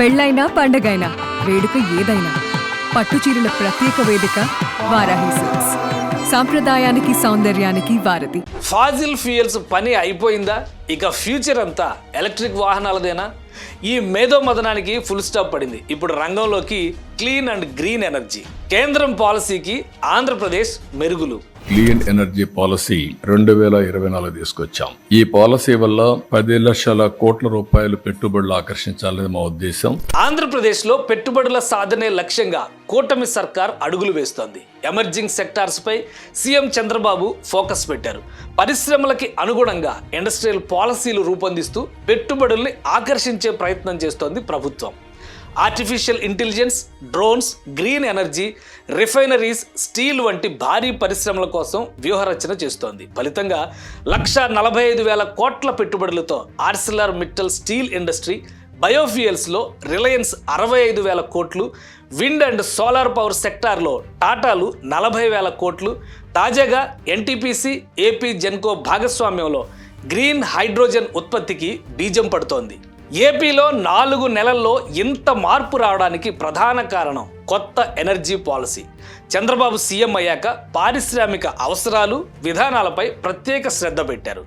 పెళ్ళైనా పండగైనా వేడుక ఏదైనా పట్టు చీరల ప్రత్యేక వేదిక వారాహి సిల్క్స్. సాంప్రదాయానికి సౌందర్యానికి వారధి. ఫాజిల్ ఫ్యూయల్స్ పని అయిపోయిందా? ఇక ఫ్యూచర్ అంతా ఎలక్ట్రిక్ వాహనాలదేనా? ఈ మేధో మదనానికి ఫుల్ స్టాప్ పడింది. ఇప్పుడు రంగంలోకి క్లీన్ అండ్ గ్రీన్ ఎనర్జీ. కేంద్రం పాలసీకి ఆంధ్రప్రదేశ్ మెరుగులు. క్లీన్ ఎనర్జీ పాలసీ రెండు వేల ఇరవై నాలుగు తీసుకొచ్చాం. ఈ పాలసీ వల్ల పది లక్షల కోట్ల రూపాయలు పెట్టుబడులు ఆకర్షించాలని మా ఉద్దేశం. ఆంధ్రప్రదేశ్లో పెట్టుబడుల సాధనే లక్ష్యంగా కూటమి సర్కార్ అడుగులు వేస్తోంది. ఎమర్జింగ్ సెక్టార్స్ పై సీఎం చంద్రబాబు ఫోకస్ పెట్టారు. పరిశ్రమలకి అనుగుణంగా ఇండస్ట్రియల్ పాలసీలు రూపొందిస్తూ పెట్టుబడుల్ని ఆకర్షించే ప్రయత్నం చేస్తోంది ప్రభుత్వం. Artificial intelligence drones green energy refineries steel వంటి భారీ పరిశ్రమల కోసం వ్యూహరచన చేస్తోంది. ఫలితంగా లక్ష నలభై ఐదు వేల కోట్ల పెట్టుబడులతో ఆర్సిలర్ మిట్టల్ స్టీల్ ఇండస్ట్రీ బయోఫ్యూయల్స్లో రిలయన్స్ అరవై ఐదు వేల కోట్లు విండ్ అండ్ సోలార్ పవర్ సెక్టార్లో టాటాలు నలభై వేల కోట్లు తాజాగా ఎన్టీపీసీ ఏపీ జెన్కో భాగస్వామ్యంలో గ్రీన్ హైడ్రోజన్ ఉత్పత్తికి బీజం పడుతోంది. ఏపీలో నాలుగు నెలల్లో ఇంత మార్పు రావడానికి ప్రధాన కారణం కొత్త ఎనర్జీ పాలసీ. చంద్రబాబు సీఎం అయ్యాక పారిశ్రామిక అవసరాలు విధానాలపై ప్రత్యేక శ్రద్ధ పెట్టారు.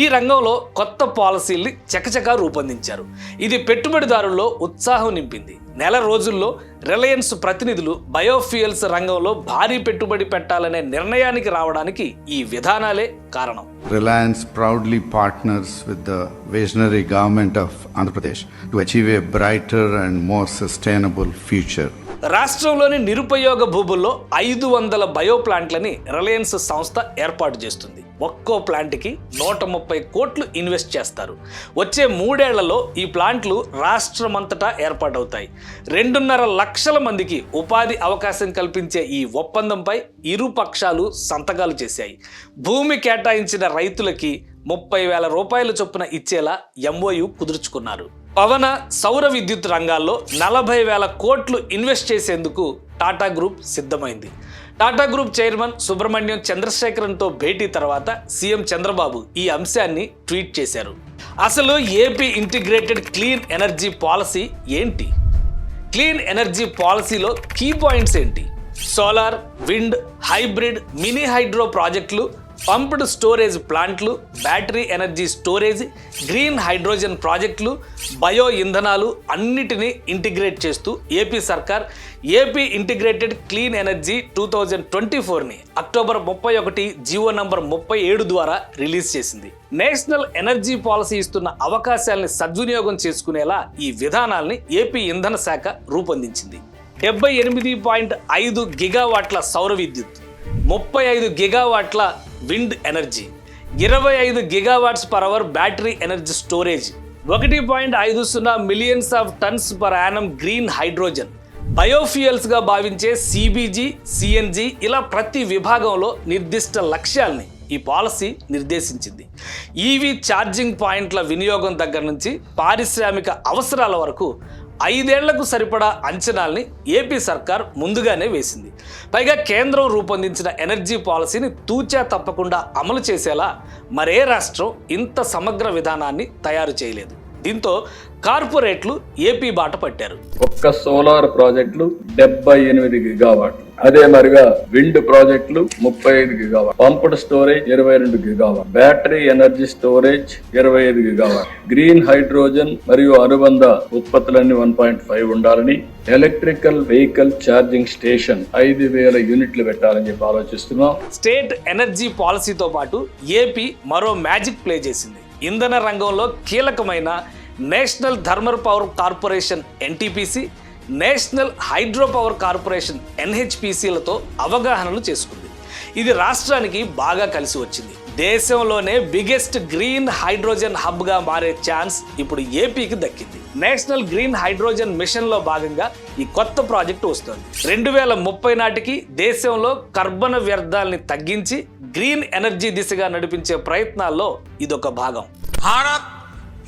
ఈ రంగంలో కొత్త పాలసీల్ని చకచకా రూపొందించారు. ఇది పెట్టుబడిదారుల్లో ఉత్సాహం నింపింది. నెల రోజుల్లో రిలయన్స్ ప్రతినిధులు బయోఫ్యూయల్స్ రంగంలో భారీ పెట్టుబడి పెట్టాలనే నిర్ణయానికి రావడానికి ఈ విధానాలే కారణం. Reliance proudly partners with the visionary government of Andhra Pradesh to achieve a brighter and more sustainable future. రాష్ట్రంలోని నిరుపయోగ భూముల్లో ఐదు వందల బయో ప్లాంట్లని రిలయన్స్ సంస్థ ఏర్పాటు చేస్తుంది. ఒక్కో ప్లాంట్కి నూట ముప్పై కోట్లు ఇన్వెస్ట్ చేస్తారు. వచ్చే మూడేళ్ళలో ఈ ప్లాంట్లు రాష్ట్రమంతటా ఏర్పాటవుతాయి. రెండున్నర లక్షల మందికి ఉపాధి అవకాశం కల్పించే ఈ ఒప్పందంపై ఇరు పక్షాలు సంతకాలు చేశాయి. భూమి కేటాయించిన రైతులకి ముప్పై వేల రూపాయల చొప్పున ఇచ్చేలా ఎంఓయు కుదుర్చుకున్నారు. పవన సౌర విద్యుత్ రంగాల్లో నలభై వేల కోట్లు ఇన్వెస్ట్ చేసేందుకు టాటా గ్రూప్ సిద్ధమైంది. టాటా గ్రూప్ చైర్మన్ సుబ్రహ్మణ్యం చంద్రశేఖరన్తో భేటీ తర్వాత సీఎం చంద్రబాబు ఈ అంశాన్ని ట్వీట్ చేశారు. అసలు AP integrated clean energy policy ఏంటి? క్లీన్ ఎనర్జీ పాలసీలో కీ పాయింట్స్ ఏంటి? Solar wind hybrid mini hydro ప్రాజెక్టులు పంప్డ్ స్టోరేజ్ ప్లాంట్లు battery energy storage green hydrogen ప్రాజెక్టులు బయో ఇంధనాలు అన్నిటినీ ఇంటిగ్రేట్ చేస్తూ ఏపీ సర్కార్ AP integrated clean energy two thousand twenty ఫోర్ని October ముప్పై ఒకటి జీవో నంబర్ ముప్పై ఏడు ద్వారా రిలీజ్ చేసింది. నేషనల్ ఎనర్జీ పాలసీ ఇస్తున్న అవకాశాలని సద్వినియోగం చేసుకునేలా ఈ విధానాల్ని ఏపీ ఇంధన శాఖ రూపొందించింది. డెబ్బై ఎనిమిది పాయింట్ ఐదు గిగావాట్ల సౌర విద్యుత్ ముప్పై ఐదు గిగావాట్ల విండ్ ఎనర్జీ. ఇరవై ఐదు gigawatts per hour battery energy storage. ఒకటి పాయింట్ ఐదు సున్నా millions of tons per annum green hydrogen. బయోఫ్యూయల్స్గా భావించే సిబిజీ సిఎన్జి ఇలా ప్రతి విభాగంలో నిర్దిష్ట లక్ష్యాల్ని ఈ పాలసీ నిర్దేశించింది. ఈవీ ఛార్జింగ్ పాయింట్ల వినియోగం దగ్గర నుంచి పారిశ్రామిక అవసరాల వరకు ఐదేళ్ళకు సరిపడా అంచనాల్ని ఏపీ సర్కార్ ముందుగానే వేసింది. పైగా కేంద్రం రూపొందించిన ఎనర్జీ పాలసీని తూచా తప్పకుండా అమలు చేసేలా మరే రాష్ట్రం ఇంత సమగ్ర విధానాన్ని తయారు చేయలేదు. దీంతో కార్పొరేట్లు ఏపీ బాట పట్టారు. ఒక్క సోలార్ ప్రాజెక్టులు డెబ్బై ఎనిమిది గిగావాట్లు అదే మరిగా విండ్ ప్రాజెక్టులు ముప్పై ఐదు గిగావాట్. పంప్డ్ స్టోరేజ్ ఇరవై రెండు గిగావాట్. బ్యాటరీ ఎనర్జీ స్టోరేజ్ ఇరవై ఐదు గిగావాట్. గ్రీన్ హైడ్రోజన్ మరియు అనుబంధ ఉత్పత్తులన్నీ వన్ పాయింట్ ఫైవ్ ఉండాలని ఎలక్ట్రికల్ వెహికల్ ఛార్జింగ్ స్టేషన్ ఐదు వేల యూనిట్లు పెట్టాలని చెప్పి ఆలోచిస్తున్నాం. స్టేట్ ఎనర్జీ పాలసీతో పాటు ఏపీ మరో మ్యాజిక్ ప్లే చేసింది. ఇంధన రంగంలో కీలకమైన national thermal power corporation NTPC national hydro power corporation ఎన్హెచ్పిసిలతో అవగాహనలు చేసుకుంది. ఇది రాష్ట్రానికి బాగా కలిసి వచ్చింది. దేశంలోనే బిగ్గెస్ట్ గ్రీన్ హైడ్రోజన్ హబ్గా మారే ఛాన్స్ ఇప్పుడు ఏపీకి దక్కింది. నేషనల్ గ్రీన్ హైడ్రోజన్ మిషన్లో భాగంగా ఈ కొత్త ప్రాజెక్టు వస్తుంది. రెండు వేల ముప్పై నాటికి దేశంలో కర్బన వ్యర్థాలని తగ్గించి గ్రీన్ ఎనర్జీ దిశగా నడిపించే ప్రయత్నాల్లో ఇదొక భాగం. भारत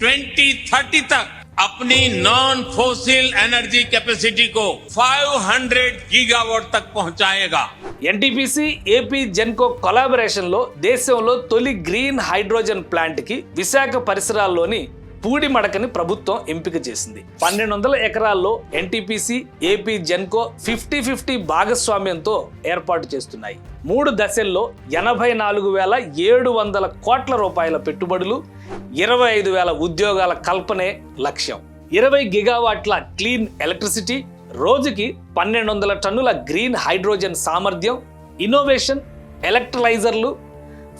2030 तक अपनी नॉन फोसिल एनर्जी कैपेसिटी को 500 गीगावाट तक पहुंचाएगा ఎన్టీపీసీ ఏపీ జెన్కో కొలాబరేషన్లో దేశంలో తొలి గ్రీన్ హైడ్రోజన్ ప్లాంట్కి విశాఖ పరిసరాల్లోని పూడి మడకని ప్రభుత్వం ఎంపిక చేసింది. పన్నెండు వందల ఎకరాల్లో NTPC AP Genco fifty fifty భాగస్వామ్యంతో ఏర్పాటు చేస్తున్నాయి. మూడు దశల్లో ఎనభై నాలుగు వేల ఏడు వందల కోట్ల రూపాయల పెట్టుబడులు ఇరవై ఐదు వేల ఉద్యోగాల కల్పనే లక్ష్యం. ఇరవై గిగావాట్ల క్లీన్ ఎలక్ట్రిసిటీ రోజుకి పన్నెండు వందల టన్నుల గ్రీన్ హైడ్రోజన్ సామర్థ్యం innovation ఎలక్ట్రలైజర్లు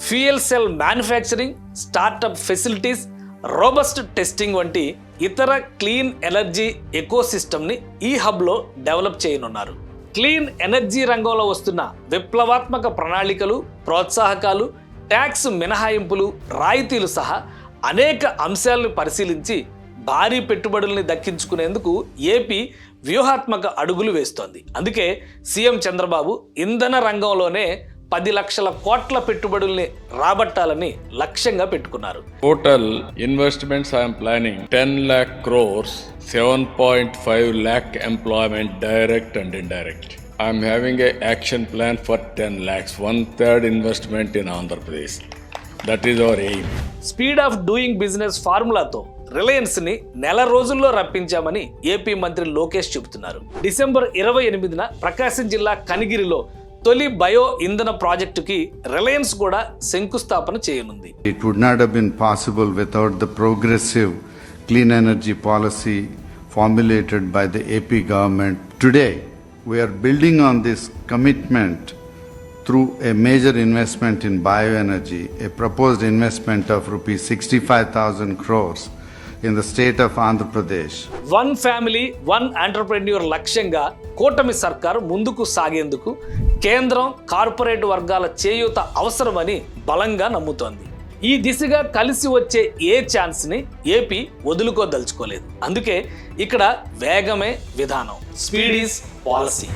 fuel cell manufacturing startup facilities robust testing వంటి ఇతర క్లీన్ ఎనర్జీ ఎకోసిస్టమ్ని ఈ హబ్లో డెవలప్ చేయనున్నారు. క్లీన్ ఎనర్జీ రంగంలో వస్తున్న విప్లవాత్మక ప్రణాళికలు ప్రోత్సాహకాలు ట్యాక్స్ మినహాయింపులు రాయితీలు సహా అనేక అంశాలను పరిశీలించి భారీ పెట్టుబడుల్ని దక్కించుకునేందుకు ఏపీ వ్యూహాత్మక అడుగులు వేస్తోంది. అందుకే సీఎం చంద్రబాబు ఇంధన రంగంలోనే పది లక్షల కోట్ల పెట్టుబడుల్ని రాబట్టాలని లక్ష్యంగా పెట్టుకున్నారు. Total investments I'm planning ten lakh crores seven point five lakh employment direct and indirect I'm having a action plan for ten lakhs one third investment in Andhra Pradesh that is our aim speed of doing business ఫార్ములాతో రిలయన్స్ని నెల రోజుల్లో రప్పించామని AP మంత్రి లోకేష్ చెబుతున్నారు. December ఇరవై ఎనిమిదిన ప్రకాశం జిల్లా కనిగిరిలో తొలి bio ఇంధన ప్రాజెక్టుకి రిలయన్స్ కూడా శంకుస్థాపన చేయనుంది. It would not been possible without the progressive clean energy policy formulated by the AP government today we're building on this commitment through a major investment in bio energy a proposed investment of rupees sixty five thousand crores in the state of Andhra Pradesh one family one entrepreneur లక్ష్యంగా కూటమి సర్కారు ముందుకు సాగేందుకు కేంద్రం corporate వర్గాల చేయూత అవసరమని బలంగా నమ్ముతోంది. ఈ దిశగా కలిసి వచ్చే ఏ ఛాన్స్ని ఏపీ వదులుకోదలుచుకోలేదు. అందుకే ఇక్కడ వేగమే విధానం. Speed is policy